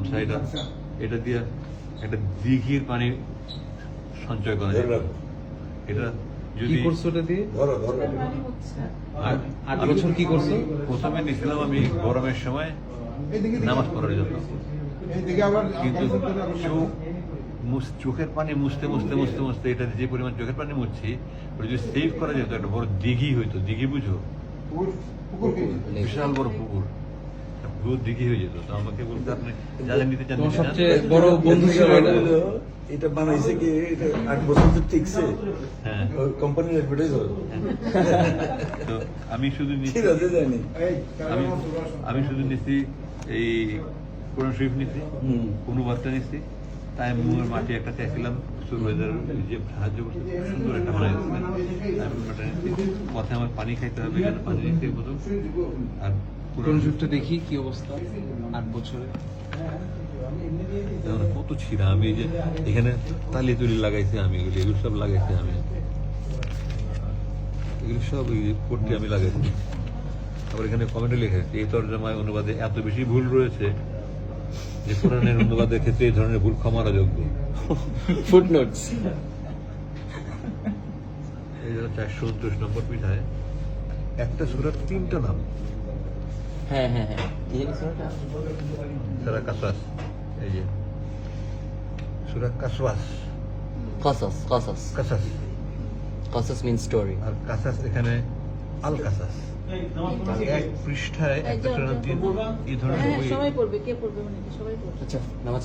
গামছা এটা। এটা দিয়ে একটা দিঘির পানি সঞ্চয় করা যায়। এটা যদি করছ ওটা দিয়ে? ধরো ধরো। আর বছর কি করছ? প্রথমে নিয়েছিলাম আমি গরমের সময় নামাজ পড়ার জন্য। কিন্তু চোখ চোখের পানি মুছতে মুছতে মুছতে মুছতে এটা যে পরিমাণ চোখের পানি মুছছি ওটা যদি সেভ করা যেত একটা বড় দিঘি হইতো। দিঘি বুঝো? বিশাল বড় পুকুর। দিঘি হয়ে যেত। তো আমাকে বলতে আপনি যা যা নিতে চান তোমার নিতে চান। সবচেয়ে বড় বন্ধু ছিল এটা। এটা বানাইছে কি এটা আট বছর তো টিকছে। হ্যাঁ। কোম্পানির অ্যাডভার্টাইজ হয় তো আমি শুধু নিচ্ছি ঠিক আছে জানি। আমি আমি শুধু নিচ্ছি এই কোরআন শরীফ নিচ্ছি। কোনো বার্তা নিচ্ছি। তাই মুয়ের মাটি একটা চাইছিলাম যে সাহায্য করছে সুন্দর একটা বানাই নিচ্ছি। পথে আমার পানি খাইতে হবে পানি বোধ আর কোন যুগটা দেখি কি অবস্থা আট বছরে। কত ছিঁড়া আমি এই যে এখানে তালি তুলি লাগাইছি আমি এগুলি এগুলো সব লাগাইছি আমি। এগুলো সব পট্টি আমি লাগাইছি। আবার এখানে কমেন্টে লিখে এই তর্জমায় অনুবাদে এত বেশি ভুল রয়েছে যে কোরআনের অনুবাদের ক্ষেত্রে এই ধরনের ভুল ক্ষমার যোগ্য। ফুটনোটস এই জন্য চারশো উনত্রিশ নম্বর পিঠায় একটা সুরার তিনটা নাম। হ্যাঁ হ্যাঁ হ্যাঁ। কি জানি শোনাটা সারা এই যে। সুরা কাসওয়াস কাসাস কাসাস। কাসাস। কাসাস মিন স্টোরি আর কাসাস এখানে আল কাসাস এক পৃষ্ঠায় একটা এই ধরনের হ্যাঁ বই। সবাই পড়বে। কে পড়বে মানে সবাই পড়বে। আচ্ছা নামাজ।